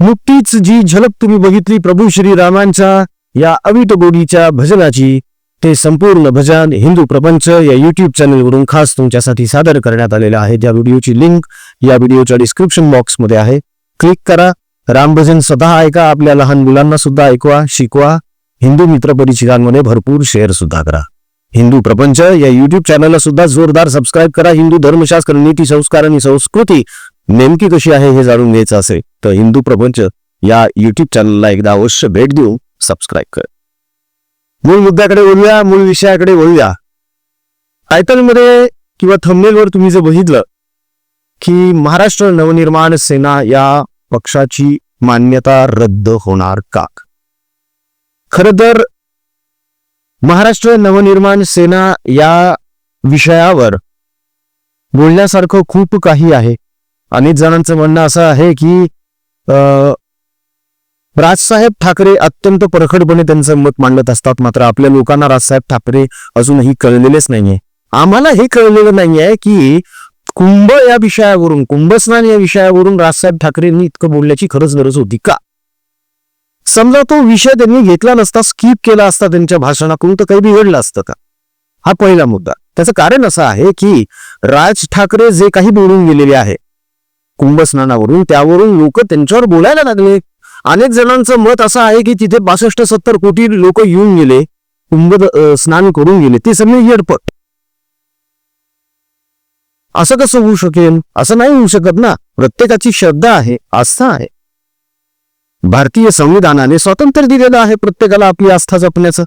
नुकतीच जी झलक तुम्ही बघितली प्रभू श्री रामांचा या अविट गोडीच्या भजनाची ते संपूर्ण भजन हिंदू प्रपंच या युट्यूब चॅनलवरून खास तुमच्यासाठी सादर करण्यात आलेलं आहे. त्या व्हिडिओची लिंक या व्हिडिओच्या डिस्क्रिप्शन बॉक्समध्ये आहे. क्लिक करा. रामभजन स्वतः ऐका. आपल्या लहान मुलांना सुद्धा ऐकवा शिकवा. हिंदू मित्र परिचितांमध्ये भरपूर शेअर सुद्धा करा. हिंदू प्रपंच या युट्यूब चॅनलला सुद्धा जोरदार सबस्क्राईब करा. हिंदू धर्मशास्त्र नीती संस्कार आणि संस्कृती नेमकी कशी आहे हे जाणून घ्यायचं असेल तर हिंदू प्रपंच या युट्यूब चॅनलला एकदा अवश्य भेट देऊन सबस्क्राईब कर. मूळ मुद्द्याकडे बोलूया मूळ विषयाकडे बोलूया टायटलमध्ये किंवा थंबनेलवर तुम्ही जर बघितलं की महाराष्ट्र नवनिर्माण सेना या पक्षाची मान्यता रद्द होणार का? खर तर महाराष्ट्र नवनिर्माण सेना या विषयावर बोलण्यासारखं खूप काही आहे. अनेक जणांचं म्हणणं असं आहे की राजसाहेब ठाकरे अत्यंत परखडपणे त्यांचं मत मांडत असतात. मात्र आपल्या लोकांना राजसाहेब ठाकरे अजूनही कळलेलेच नाहीये. आम्हाला हे कळलेलं नाहीये की कुंभ या विषयावरून कुंभस्नान या विषयावरून राजसाहेब ठाकरेंनी इतकं बोलण्याची खरंच गरज होती का? समजा तो विषय त्यांनी घेतला नसता स्किप केला असता त्यांच्या भाषणातून तर काही बिघडलं असतं का? हा पहिला मुद्दा. त्याचं कारण असं आहे की राज ठाकरे जे काही बोलून गेलेले आहे कुंभस्नानावरून त्यावरून लोक त्यांच्यावर बोलायला लागले. अनेक जणांचं मत असं आहे की तिथे बासष्ट सत्तर कोटी लोक येऊन गेले कुंभ स्नान करून गेले. ते सगळे येडपट. असं कसं होऊ शकेल? असं नाही होऊ शकत ना. प्रत्येकाची श्रद्धा आहे आस्था आहे. भारतीय संविधानाने स्वातंत्र्य दिलेलं आहे प्रत्येकाला आपली आस्था जपण्याचं.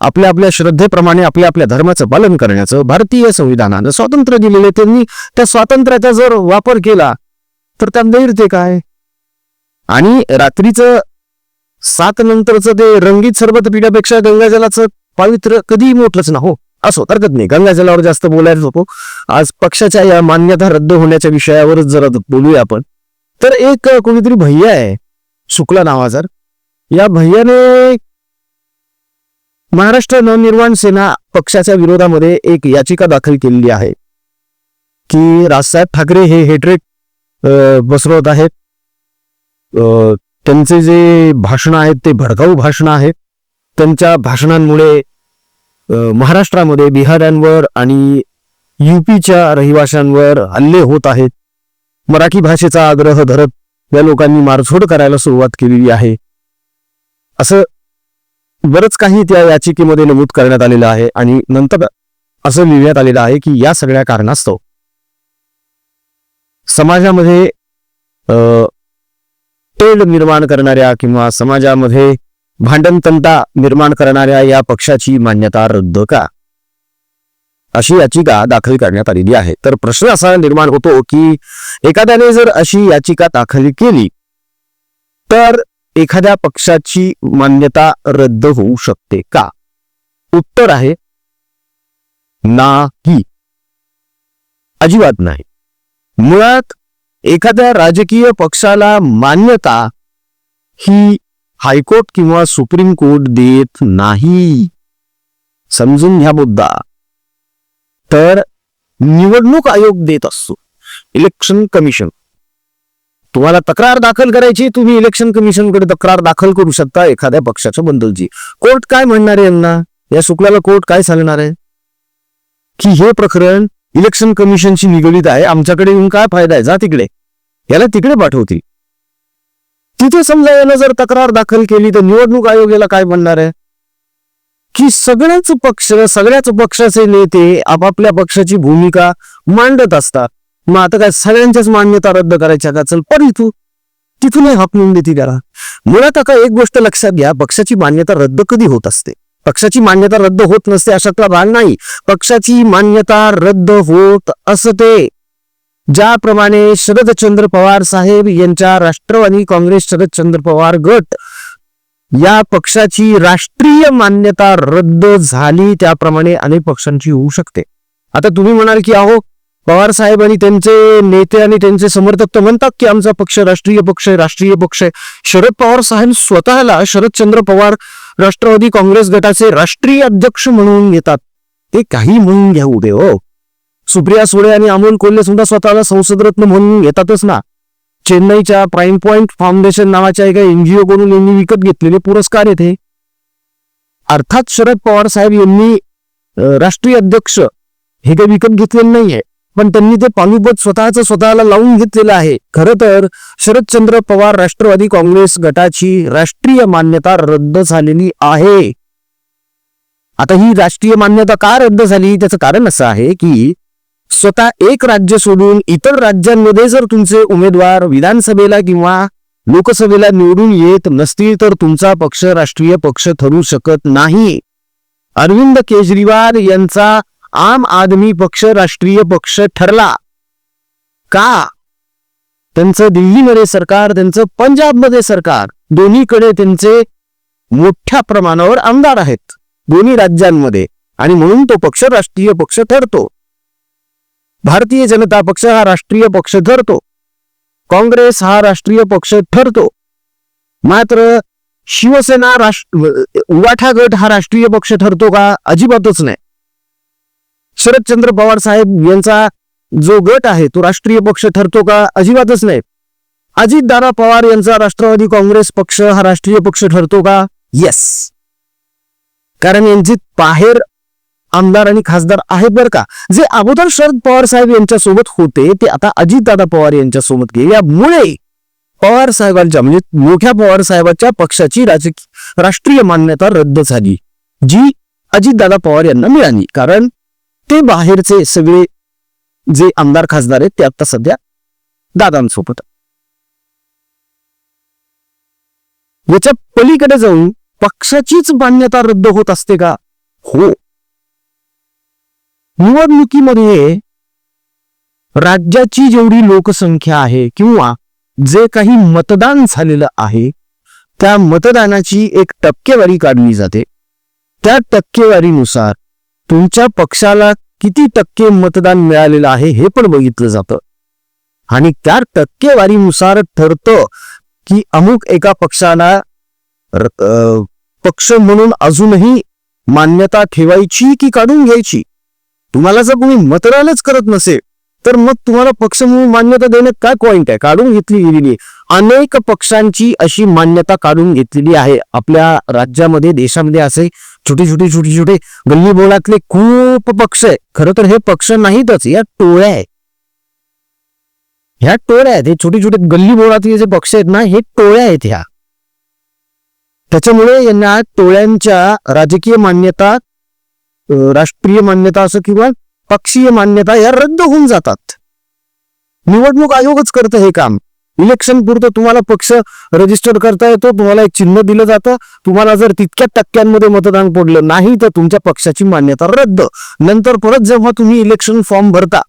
आपल्या आपल्या श्रद्धेप्रमाणे आपल्या आपल्या धर्माचं पालन करण्याचं भारतीय संविधानानं स्वातंत्र्य दिलेले त्यांनी त्या स्वातंत्र्याचा जर वापर केला तर त्यात गैर ते काय? आणि रात्रीचं सात नंतरचं ते रंगीत सरबत पिण्यापेक्षा गंगाजलाचं पावित्र्य कधीही मोठलंच ना हो असो हरकत नाही. गंगाजलावर जास्त बोलायला नको. आज पक्षाच्या या मान्यता रद्द होण्याच्या विषयावरच जरा बोलूया आपण. तर एक कोणीतरी भैया आहे शुक्ला नावाजार. या भैयाने महाराष्ट्र नवनिर्माण सेना पक्षाच्या विरोधामध्ये एक याचिका दाखल केलेली आहे की राजसाहेब ठाकरे हे हेट्रेट बसरवत आहेत. त्यांचे जे भाषणं आहेत ते भडकाऊ भाषणं आहेत. त्यांच्या भाषणांमुळे महाराष्ट्रामध्ये बिहाऱ्यांवर आणि युपीच्या रहिवाशांवर हल्ले होत आहेत. मराठी भाषेचा आग्रह धरत या लोकांनी मारझोड करायला सुरुवात केलेली आहे. असं बरंच काही त्या याचिकेमध्ये नमूद करण्यात आलेलं आहे आणि नंतर असं लिहिण्यात आलेलं आहे की या सगळ्या कारणास्तव. समाजामध्ये तेल निर्माण करणाऱ्या किंवा समाजामध्ये भांडणतंटा निर्माण करणाऱ्या या पक्षाची मान्यता रद्द का? अशी याचिका दाखल करण्यात आलेली आहे. तर प्रश्न असा निर्माण होतो की एखाद्याने जर अशी याचिका दाखल केली तर एखाद्या पक्षाची मान्यता रद्द होऊ शकते का? उत्तर आहे नाही. अजिबात नाही. मुळात एखाद्या राजकीय पक्षाला मान्यता ही हायकोर्ट किंवा सुप्रीम कोर्ट देत नाही. समजून घ्या मुद्दा. तर निवडणूक आयोग देत असतो. Election commission. तुम्हाला तक्रार दाखल करायची तुम्ही इलेक्शन कमिशनकडे तक्रार दाखल करू शकता एखाद्या पक्षाच्या बद्दलची कोर्ट काय म्हणणार आहे यांना? या शुक्लाला कोर्ट काय सांगणार आहे? की हे प्रकरण इलेक्शन कमिशनशी निगडीत आहे आमच्याकडे येऊन काय फायदा आहे? जा तिकडे. याला तिकडे पाठवतील. तिथे समजा यानं जर तक्रार दाखल केली तर निवडणूक आयोग याला काय म्हणणार आहे? की सगळ्याच पक्ष सगळ्याच पक्षाचे नेते आपापल्या पक्षाची भूमिका मांडत असतात. मग आता काय सगळ्यांच्याच मान्यता रद्द करायच्या का? चल पण इथू तिथूनही हाकलून देते त्याला. मुळात आता एक गोष्ट लक्षात घ्या पक्षाची मान्यता रद्द कधी होत असते? पक्षाची मान्यता रद्द होत नसते अशातला भाग नाही. पक्षाची मान्यता रद्द होत असते. ज्याप्रमाणे शरदचंद्र पवार साहेब यांच्या राष्ट्रवादी काँग्रेस शरदचंद्र पवार गट या पक्षाची राष्ट्रीय मान्यता रद्द झाली त्याप्रमाणे अनेक पक्षांची होऊ शकते. आता तुम्ही म्हणाल की अहो पवार साहेब आणि त्यांचे नेते आणि त्यांचे समर्थक तर म्हणतात की आमचा पक्ष राष्ट्रीय पक्ष आहे राष्ट्रीय पक्ष. आहे शरद पवार साहेब स्वतःला शरदचंद्र पवार राष्ट्रवादी काँग्रेस गटाचे राष्ट्रीय अध्यक्ष म्हणून येतात. ते काही म्हणून घ्या उभे हो. सुप्रिया सुळे आणि अमोल कोल्हे सुद्धा स्वतःला संसदरत्न म्हणून येतातच ना. चेन्नईच्या प्राईम पॉइंट फाउंडेशन नावाच्या एका एनजीओ कडून यांनी विकत घेतलेले पुरस्कार येथे अर्थात शरद पवार साहेब यांनी राष्ट्रीय अध्यक्ष हे काही विकत घेतलेलं नाहीये. पण त्यांनी ते पालुपत स्वतःच स्वतःला लावून घेतलेलं आहे. खरं तर शरदचंद्र पवार राष्ट्रवादी काँग्रेस गटाची राष्ट्रीय मान्यता रद्द झालेली आहे. आता ही राष्ट्रीय मान्यता का रद्द झाली? त्याचं कारण असं आहे की स्वतः एक राज्य सोडून इतर राज्यांमध्ये जर तुमचे उमेदवार विधानसभेला किंवा लोकसभेला निवडून येत नसतील तर तुमचा पक्ष राष्ट्रीय पक्ष ठरू शकत नाही. अरविंद केजरीवाल यांचा आम आदमी पक्ष राष्ट्रीय पक्ष ठरला. का? त्यांचं दिल्लीमध्ये सरकार त्यांचं पंजाबमध्ये सरकार दोन्हीकडे त्यांचे मोठ्या प्रमाणावर आमदार आहेत दोन्ही राज्यांमध्ये. आणि म्हणून तो पक्ष राष्ट्रीय पक्ष ठरतो. भारतीय जनता पक्ष हा राष्ट्रीय पक्ष ठरतो. काँग्रेस हा राष्ट्रीय पक्ष ठरतो. मात्र शिवसेना राष्ट्र उवाठा गट हा राष्ट्रीय पक्ष ठरतो का? अजिबातच नाही. शरदचंद्र पवार साहेब यांचा जो गट आहे तो राष्ट्रीय पक्ष ठरतो का? अजिबातच नाही. अजितदादा पवार यांचा राष्ट्रवादी काँग्रेस पक्ष हा राष्ट्रीय पक्ष ठरतो का? येस कारण यांचे बाहेर आमदार आणि खासदार आहेत बरं का. जे अगोदर शरद पवार साहेब यांच्यासोबत होते ते आता अजितदादा पवार यांच्यासोबत गेल्यामुळे यामुळे पवार साहेबांच्या म्हणजे मोठ्या पवार साहेबांच्या पक्षाची राजकीय राष्ट्रीय मान्यता रद्द झाली जी अजितदादा पवार यांना मिळाली. कारण ते बाहेरचे सगळे जे आमदार खासदार आहेत ते आता सध्या दादांसोबत. याच्या पलीकडे जाऊन पक्षाचीच मान्यता रद्द होत असते का? हो. निवडणुकीमध्ये राज्याची जेवढी लोकसंख्या आहे किंवा जे काही मतदान झालेलं आहे त्या मतदानाची एक टक्केवारी काढली जाते. त्या टक्केवारीनुसार तुमच्या पक्षाला किती टक्के मतदान मिळालेलं आहे हे पण बघितलं जातं. आणि त्या टक्केवारीनुसार ठरतं की अमुक एका पक्षाला पक्ष म्हणून अजूनही मान्यता ठेवायची की काढून घ्यायची? तुम्हाला जर कोणी मतदानच करत नसेल तर मग तुम्हाला पक्ष म्हणून मान्यता देण्यात काय पॉइंट आहे? काढून घेतली गेलेली अनेक पक्षांची अशी मान्यता काढून घेतलेली आहे. आपल्या राज्यामध्ये देशामध्ये असे छोटी छोटी छोटी छोटे गल्ली बोलातले खूप पक्ष आहे खरं तर हे पक्ष नाहीतच या टोळ्या आहे ह्या टोळ्या आहेत हे छोटे छोटे गल्ली बोळातले जे पक्ष आहेत ना हे टोळ्या आहेत ह्या. त्याच्यामुळे यांना टोळ्यांच्या राजकीय मान्यता राष्ट्रीय मान्यता असं किंवा पक्षीय मान्यता या रद्द होऊन जातात. निवडणूक आयोगच करतं हे काम. इलेक्शन पुरतं तुम्हाला पक्ष रजिस्टर करता येतो तुम्हाला एक चिन्ह दिलं जातं. तुम्हाला जर तितक्या टक्क्यांमध्ये मतदान पडलं नाही तर तुमच्या पक्षाची मान्यता रद्द. नंतर परत जेव्हा तुम्ही इलेक्शन फॉर्म भरता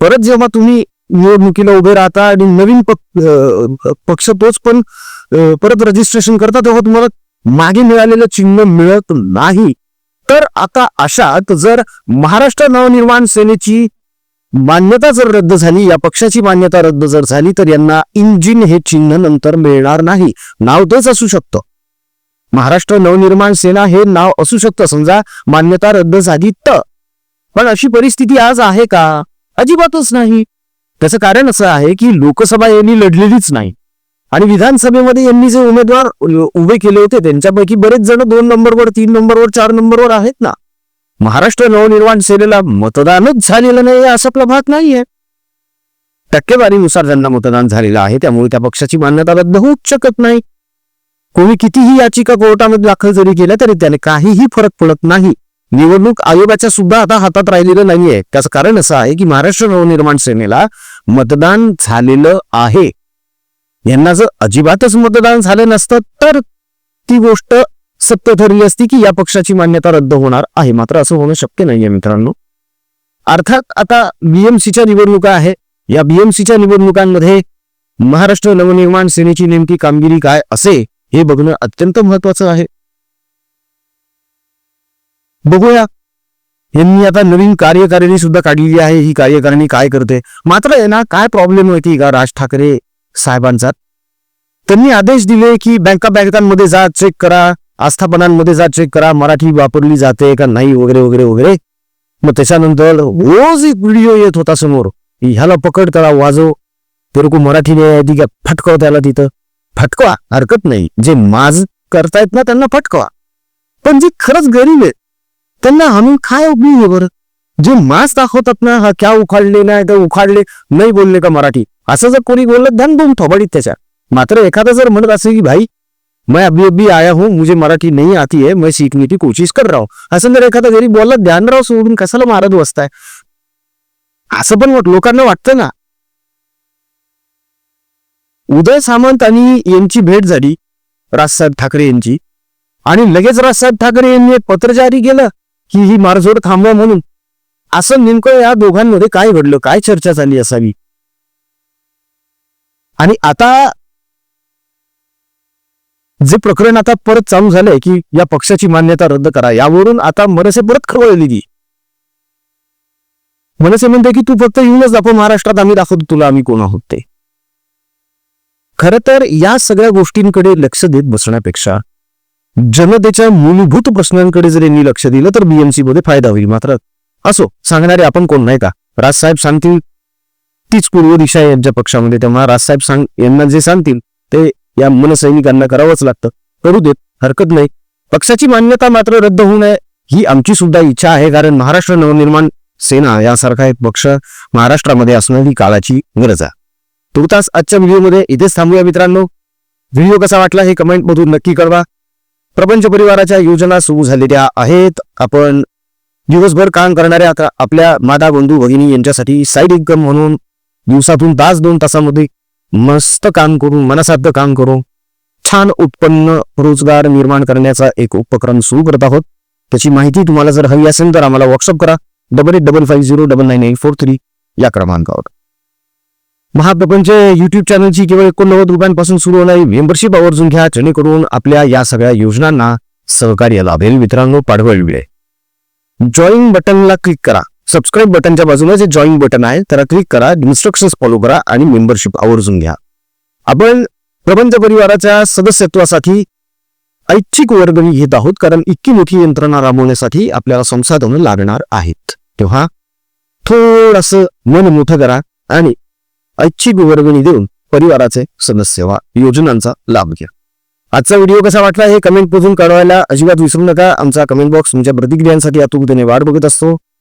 परत जेव्हा तुम्ही निवडणुकीला उभे राहता आणि नवीन पक- पक्ष तोच पण परत रजिस्ट्रेशन करता तेव्हा तुम्हाला मागे मिळालेलं चिन्ह मिळत नाही. तर आता अशात जर महाराष्ट्र नवनिर्माण सेनेची मान्यता जर रद्द झाली या पक्षाची मान्यता रद्द जर झाली तर यांना इंजिन हे चिन्ह नंतर मिळणार नाही. नाव तेच असू शकतं. महाराष्ट्र नवनिर्माण सेना हे नाव असू शकतं. समजा मान्यता रद्द झाली तर. पण अशी परिस्थिती आज आहे का? अजिबातच नाही. त्याचं कारण असं आहे की लोकसभा यांनी लढलेलीच नाही. आणि विधानसभेमध्ये यांनी जे उमेदवार उभे केले होते त्यांच्यापैकी बरेच जण दोन नंबरवर तीन नंबरवर चार नंबरवर आहेत ना. महाराष्ट्र नवनिर्माण सेनेला मतदानच झालेलं नाही असा आपला भाग नाहीये. टक्केवारीनुसार त्यांना मतदान झालेलं आहे त्यामुळे त्या पक्षाची मान्यता रद्द होऊच शकत नाही. कोणी कितीही याचिका कोर्टामध्ये दाखल जरी केल्या तरी त्याने काहीही फरक पडत नाही. निवडणूक आयोगाच्या सुद्धा आता हातात राहिलेलं नाहीये. त्याचं कारण असं आहे की महाराष्ट्र नवनिर्माण सेनेला मतदान झालेलं आहे. यांना जर अजिबातच मतदान झालं नसतं तर ती गोष्ट सत्य ठरली असती की या पक्षाची मान्यता रद्द होणार आहे. मात्र असं होणं शक्य नाहीये मित्रांनो. अर्थात आता बीएमसीच्या निवडणुका आहे या बीएमसीच्या निवडणुकांमध्ये महाराष्ट्र नवनिर्माण सेनेची नेमकी कामगिरी काय असे हे बघणं अत्यंत महत्वाचं आहे. बघूया. यांनी आता नवीन कार्यकारिणी सुद्धा काढलेली आहे. ही कार्यकारिणी काय करते? मात्र आहे ना काय प्रॉब्लेम होती का राज ठाकरे साहेबांचा? त्यांनी आदेश दिले की बँका बँकांमध्ये जा चेक करा. आस्थापनांमध्ये जा चेक करा. मराठी वापरली जाते का नाही? वगैरे वगैरे वगैरे. मग त्याच्यानंतर रोज एक व्हिडिओ येत होता समोर. ह्याला पकड त्याला वाजव. तेरको मराठी नाही का फटकव त्याला तिथं. फटकवा. हरकत नाही. जे माज करतायत ना त्यांना फटकवा. पण जे खरंच गरीब आहे त्यांना हाणून काय उपयोग आहे बरं? जे मास दाखवतात ना हा क्या उखाडले नाही का उखाडले नाही बोलले का मराठी? असं जर कोणी बोललं धन बोम थोबाडीत त्याच्या. मात्र एखादा जर म्हणत असेल की भाई मैं अभी अभी आया हूँ मुझे मराठी नहीं आती है मैं सीखने की कोशिश कर रहा हूं। असं जर एखादा गरीब बोलला ध्यान राव सोडून कशाला मारत बसताय असं पण वाट- लोकांना वाटतं ना? उदय सामंत आणि यांची भेट झाली राजसाहेब ठाकरे यांची. आणि लगेच राजसाहेब ठाकरे यांनी पत्र जारी केलं की ही मारझोड थांबवा म्हणून. असं नेमकं या दोघांमध्ये काय घडलं काय चर्चा झाली असावी? आणि आता जे प्रकरण आता परत चालू झालंय की या पक्षाची मान्यता रद्द करा यावरून आता मनसे परत खवळली ती मनसे म्हणते की तू फक्त येऊनच दाखव महाराष्ट्रात आम्ही दाखवतो तुला आम्ही कोण आहोत ते. खर तर या सगळ्या गोष्टींकडे लक्ष देत बसण्यापेक्षा जनतेच्या मूलभूत प्रश्नांकडे जर यांनी लक्ष दिलं तर बीएमसी मध्ये फायदा होईल. मात्र असो सांगणारे आपण कोण नाही का? राजसाहेब सांगतील तीच पूर्व दिशा आहे यांच्या पक्षामध्ये. तेव्हा राजसाहेब सांग यांना जे सांगतील ते या मनसैनिकांना करावंच लागतं. करू देत हरकत नाही. पक्षाची मान्यता मात्र रद्द होऊ नये ही आमची सुद्धा इच्छा आहे कारण महाराष्ट्र नवनिर्माण सेना यासारखा एक पक्ष महाराष्ट्रामध्ये असणारी काळाची गरज आहे. तुर्तास आजच्या व्हिडिओमध्ये इथेच थांबूया मित्रांनो. व्हिडिओ कसा वाटला हे कमेंट मधून नक्की कळवा. प्रपंच परिवाराच्या योजना सुरू झालेल्या आहेत. आपण दिवसभर काम करणाऱ्या आपल्या माता बंधू भगिनी यांच्यासाठी साईड इन्कम म्हणून दिवसातून तास दोन तासामध्ये मस्त काम करून मनासाध्य काम करून छान उत्पन्न रोजगार निर्माण करण्याचा एक उपक्रम सुरू करत आहोत. त्याची माहिती तुम्हाला जर हवी असेल तर आम्हाला व्हॉट्सअप करा. Double eight double five zero double nine eight four three या क्रमांकावर. महाप्रपंच युट्यूब चॅनलची केवळ एकोणनव्वद रुपयांपासून सुरू होणारी मेंबरशिप आवर्जून घ्या. जेणेकरून आपल्या या सगळ्या योजनांना सहकार्य लाभेल. मित्रांनो पाठवळ वेळ. जॉईन बटनला क्लिक करा. सबस्क्राईब बटनच्या बाजूला जे जॉईन बटन आहे त्याला क्लिक करा इन्स्ट्रक्शन्स फॉलो करा आणि मेंबरशिप आवर्जून घ्या. आपण प्रपंच परिवाराच्या सदस्यत्वासाठी ऐच्छिक वर्गणी घेत आहोत कारण इतकी मोठी यंत्रणा राबवण्यासाठी आपल्याला संसाधनं लागणार आहेत. तेव्हा थोडस मन मोठं करा आणि ऐच्छिक वर्गणी देऊन परिवाराचे सदस्य व्हा. योजनांचा लाभ घ्या. आजचा व्हिडिओ कसा वाटला हे कमेंट मधून कळवायला अजिबात विसरू नका. आमचा कमेंट बॉक्स तुमच्या प्रतिक्रियांसाठी आतुरतेने वाट बघत असतो.